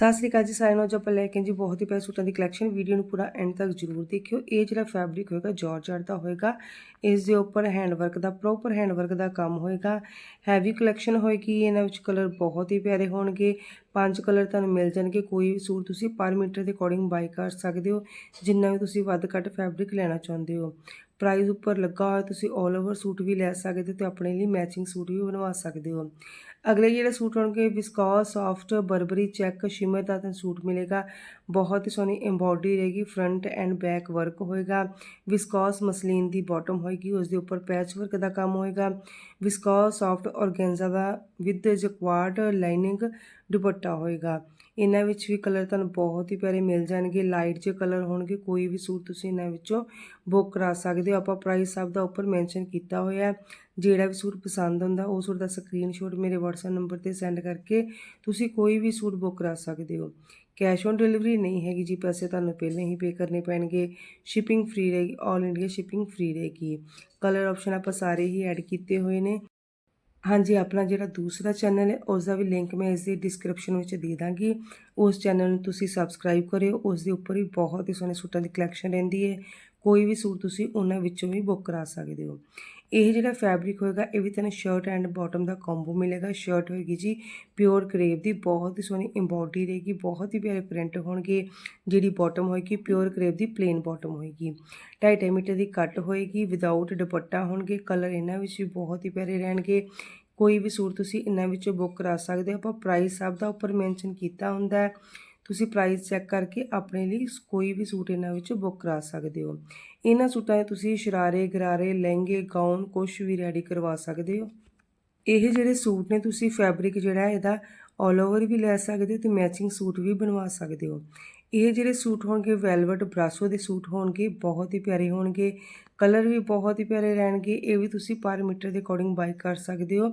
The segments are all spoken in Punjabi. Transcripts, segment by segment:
ਸਤਿ ਸ੍ਰੀ ਅਕਾਲ ਜੀ ਸਾਰਿਆਂ ਨੂੰ, ਅੱਜ ਆਪਾਂ ਲੈ ਕੇ ਜੀ ਬਹੁਤ ਹੀ ਪਿਆਰੇ ਸੂਟਾਂ ਦੀ ਕਲੈਕਸ਼ਨ ਵੀਡੀਓ ਨੂੰ ਪੂਰਾ ਐਂਡ ਤੱਕ ਜ਼ਰੂਰ ਦੇਖਿਓ। ਇਹ ਜਿਹੜਾ ਫੈਬਰਿਕ ਹੋਏਗਾ ਜਾਰਜਟ ਦਾ ਹੋਏਗਾ। ਇਸ ਦੇ ਉੱਪਰ ਹੈਂਡ ਵਰਕ ਦਾ ਪ੍ਰੋਪਰ ਹੈਂਡ ਵਰਕ ਦਾ ਕੰਮ ਹੋਏਗਾ। ਹੈਵੀ ਕਲੈਕਸ਼ਨ ਹੋਏਗੀ, ਇਹਨਾਂ ਵਿੱਚ ਕਲਰ ਬਹੁਤ ਹੀ ਪਿਆਰੇ ਹੋਣਗੇ। ਪੰਜ ਕਲਰ ਤੁਹਾਨੂੰ ਮਿਲ ਜਾਣਗੇ। ਕੋਈ ਵੀ ਸੂਟ ਤੁਸੀਂ ਪਰ ਮੀਟਰ ਦੇ ਅਕੋਰਡਿੰਗ ਬਾਈ ਕਰ ਸਕਦੇ ਹੋ। ਜਿੰਨਾ ਵੀ ਤੁਸੀਂ ਵੱਧ ਘੱਟ ਫੈਬਰਿਕ ਲੈਣਾ ਚਾਹੁੰਦੇ ਹੋ। ਪ੍ਰਾਈਜ਼ ਉੱਪਰ ਲੱਗਾ ਹੋਇਆ, ਤੁਸੀਂ 올 ਓਵਰ ਸੂਟ ਵੀ ਲੈ ਸਕਦੇ ਹੋ ਤੇ ਆਪਣੇ ਲਈ ਮੈਚਿੰਗ ਸੂਟ ਵੀ ਬਣਵਾ ਸਕਦੇ ਹੋ। ਅਗਲੇ ਜਿਹੜੇ ਸੂਟ ਹੋਣਗੇ viscose soft burberry check shimmer ਦਾ ਤੁਹਾਨੂੰ ਸੂਟ ਮਿਲੇਗਾ। ਬਹੁਤ ਹੀ ਸੋਹਣੀ ਐਮਬੋਡਰੀ ਰਹੇਗੀ ਫਰੰਟ ਐਂਡ ਬੈਕ ਵਰਕ ਹੋਏਗਾ। ਵਿਸਕੋਸ ਮਸਲੀਨ ਦੀ ਬਾਟਮ ਹੋਏਗੀ, ਉਸ ਦੇ ਉੱਪਰ ਪੈਚ ਵਰਕ ਦਾ ਕੰਮ ਹੋਏਗਾ। ਵਿਸਕੋਸ ਸੌਫਟ ਔਰਗੈਂਜ਼ਾ ਦਾ ਵਿਦ ਜਕਵਾਰਡ ਲਾਈਨਿੰਗ ਦੁਪੱਟਾ ਹੋਏਗਾ। ਇਹਨਾਂ ਵਿੱਚ ਵੀ ਕਲਰ ਤੁਹਾਨੂੰ ਬਹੁਤ ਹੀ ਪਿਆਰੇ ਮਿਲ ਜਾਣਗੇ। ਲਾਈਟ ਜਿਹੇ ਕਲਰ ਹੋਣਗੇ, ਕੋਈ ਵੀ ਸੂਟ ਤੁਸੀਂ ਇਹਨਾਂ ਵਿੱਚੋਂ ਬੁੱਕ ਕਰਾ ਸਕਦੇ ਹੋ ਆਪਾਂ ਪ੍ਰਾਈਸ ਸਭ ਦਾ ਉੱਪਰ ਮੈਂਸ਼ਨ ਕੀਤਾ ਹੋਇਆ ਜਿਹੜਾ ਵੀ ਸੂਟ ਪਸੰਦ ਹੁੰਦਾ, ਉਹ ਸੂਟ ਦਾ ਸਕਰੀਨਸ਼ਾਟ ਮੇਰੇ WhatsApp ਨੰਬਰ ਤੇ ਸੈਂਡ ਕਰਕੇ ਤੁਸੀਂ ਕੋਈ ਵੀ ਸੂਟ ਬੁੱਕ ਕਰਾ ਸਕਦੇ ਹੋ। ਕੈਸ਼ ਔਨ ਡਿਲੀਵਰੀ ਨਹੀਂ ਹੈਗੀ ਜੀ, ਪੈਸੇ ਤੁਹਾਨੂੰ ਪਹਿਲਾਂ ਹੀ ਪੇ ਕਰਨੇ ਪੈਣਗੇ। ਸ਼ਿਪਿੰਗ ਫ੍ਰੀ ਰਹੇਗੀ 올 ਇੰਡੀਆ ਸ਼ਿਪਿੰਗ ਫ੍ਰੀ ਰਹੇਗੀ। ਕਲਰ ਆਪਸ਼ਨ ਆਪਾਂ ਸਾਰੇ ਹੀ ਐਡ ਕੀਤੇ ਹੋਏ ਨੇ। ਹਾਂਜੀ, ਆਪਣਾ ਜਿਹੜਾ ਦੂਸਰਾ ਚੈਨਲ ਹੈ ਉਸ ਦਾ ਵੀ ਲਿੰਕ ਮੈਂ ਇਸ ਦੀ ਡਿਸਕ੍ਰਿਪਸ਼ਨ ਵਿੱਚ ਦੇ ਦਾਂਗੀ। ਉਸ ਚੈਨਲ ਨੂੰ ਤੁਸੀਂ ਸਬਸਕ੍ਰਾਈਬ ਕਰਿਓ ਉਸ ਦੇ ਉੱਪਰ ਵੀ ਬਹੁਤ ਹੀ ਸੋਹਣੇ ਸੂਟਾਂ ਦੀ ਕਲੈਕਸ਼ਨ ਰਹਿੰਦੀ ਹੈ। ਕੋਈ ਵੀ ਸੂਟ ਤੁਸੀਂ ਉਹਨਾਂ ਵਿੱਚੋਂ ਵੀ ਬੁੱਕ ਕਰਾ ਸਕਦੇ ਹੋ। ਇਹ ਜਿਹੜਾ ਫੈਬਰਿਕ ਹੋਏਗਾ, ਇਹ ਵੀ ਤੁਹਾਨੂੰ ਸ਼ਰਟ ਐਂਡ ਬਾਟਮ ਦਾ ਕੰਬੋ ਮਿਲੇਗਾ। ਸ਼ਰਟ ਹੋਏਗੀ ਜੀ ਪਿਓਰ ਕਰੇਪ ਦੀ, ਬਹੁਤ ਹੀ ਸੋਹਣੀ ਐਮਬੋਡਰੀ ਰਹੇਗੀ, ਬਹੁਤ ਹੀ ਪਿਆਰੇ ਪ੍ਰਿੰਟ ਹੋਣਗੇ। ਜਿਹੜੀ ਬਾਟਮ ਹੋਏਗੀ ਪਿਓਰ ਕਰੇਪ ਦੀ ਪਲੇਨ ਬਾਟਮ ਹੋਏਗੀ। 2.5 ਮੀਟਰ ਦੀ ਕੱਟ ਹੋਏਗੀ ਵਿਦਆਊਟ ਦੁਪੱਟਾ ਹੋਣਗੇ ਕਲਰ ਇਹਨਾਂ ਵਿੱਚ ਵੀ ਬਹੁਤ ਹੀ ਪਿਆਰੇ ਰਹਿਣਗੇ। ਕੋਈ ਵੀ ਸੂਟ ਤੁਸੀਂ ਇਹਨਾਂ ਵਿੱਚੋਂ ਬੁੱਕ ਕਰਾ ਸਕਦੇ ਹੋ। ਆਪਾਂ ਪ੍ਰਾਈਸ ਸਭ ਦਾ ਉੱਪਰ ਮੈਂਸ਼ਨ ਕੀਤਾ ਹੁੰਦਾ ਹੈ। ਤੁਸੀਂ ਪ੍ਰਾਈਸ ਚੈੱਕ ਕਰਕੇ ਆਪਣੇ ਲਈ ਕੋਈ ਵੀ ਸੂਟ ਇਹਨਾਂ ਵਿੱਚ ਬੁੱਕ ਕਰਾ ਸਕਦੇ ਹੋ। ਇਹਨਾਂ ਸੂਟਾਂ ਦੇ ਤੁਸੀਂ ਸ਼ਰਾਰੇ, ਗਰਾਰੇ, ਲਹਿੰਗੇ ਗਾਊਨ ਕੁਝ ਵੀ ਰੈਡੀ ਕਰਵਾ ਸਕਦੇ ਹੋ। ਇਹ ਜਿਹੜੇ ਸੂਟ ਨੇ ਤੁਸੀਂ ਫੈਬਰਿਕ ਜਿਹੜਾ ਇਹਦਾ ਆਲ ਓਵਰ ਵੀ ਲੈ ਸਕਦੇ ਹੋ ਤੇ ਮੈਚਿੰਗ ਸੂਟ ਵੀ ਬਣਵਾ ਸਕਦੇ ਹੋ। ਇਹ ਜਿਹੜੇ ਸੂਟ ਹੋਣਗੇ ਵੈਲਵਟ ਬਰਾਸੋ ਦੇ ਸੂਟ ਹੋਣਗੇ, ਬਹੁਤ ਹੀ ਪਿਆਰੇ ਹੋਣਗੇ। ਕਲਰ ਵੀ ਬਹੁਤ ਹੀ ਪਿਆਰੇ ਰਹਿਣਗੇ, ਇਹ ਵੀ ਤੁਸੀਂ ਪਰ ਮੀਟਰ ਦੇ ਅਕੋਰਡਿੰਗ ਬਾਈ ਕਰ ਸਕਦੇ ਹੋ।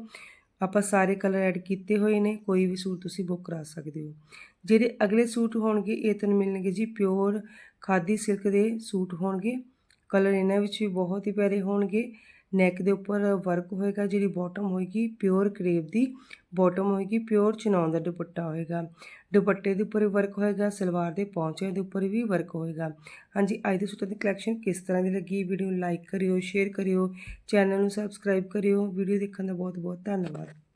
ਆਪਾਂ ਸਾਰੇ ਕਲਰ ਐਡ ਕੀਤੇ ਹੋਏ ਨੇ, ਕੋਈ ਵੀ ਸੂਟ ਤੁਸੀਂ ਬੁੱਕ ਕਰਾ ਸਕਦੇ ਹੋ। ਜਿਹੜੇ ਅਗਲੇ ਸੂਟ ਹੋਣਗੇ, ਇਹ ਤੁਹਾਨੂੰ ਮਿਲਣਗੇ ਜੀ ਪਿਓਰ ਖਾਦੀ ਸਿਲਕ ਦੇ ਸੂਟ ਹੋਣਗੇ। ਕਲਰ ਇਹਨਾਂ ਵਿੱਚ ਵੀ ਬਹੁਤ ਹੀ ਪਿਆਰੇ ਹੋਣਗੇ। ਨੈਕ ਦੇ ਉੱਪਰ ਵਰਕ ਹੋਏਗਾ, ਜਿਹੜੀ ਬਾਟਮ ਹੋਏਗੀ ਪਿਓਰ ਕਰੇਪ ਦੀ ਬਾਟਮ ਹੋਏਗੀ ਪਿਓਰ ਚਨੌਨ ਦਾ ਦੁਪੱਟਾ ਹੋਏਗਾ। ਦੁਪੱਟੇ ਦੇ ਉੱਪਰ ਵਰਕ ਹੋਏਗਾ, ਸਲਵਾਰ ਦੇ ਪੌਂਚਿਆਂ ਦੇ ਉੱਪਰ ਵੀ ਵਰਕ ਹੋਏਗਾ। ਹਾਂਜੀ, ਅੱਜ ਦੇ ਸੂਟਾਂ ਦੀ ਕਲੈਕਸ਼ਨ ਕਿਸ ਤਰ੍ਹਾਂ ਦੀ ਲੱਗੀ? ਵੀਡੀਓ ਨੂੰ ਲਾਈਕ ਕਰਿਓ ਸ਼ੇਅਰ ਕਰਿਓ ਚੈਨਲ ਨੂੰ ਸਬਸਕ੍ਰਾਈਬ ਕਰਿਓ। ਵੀਡੀਓ ਦੇਖਣ ਦਾ ਬਹੁਤ ਬਹੁਤ ਧੰਨਵਾਦ।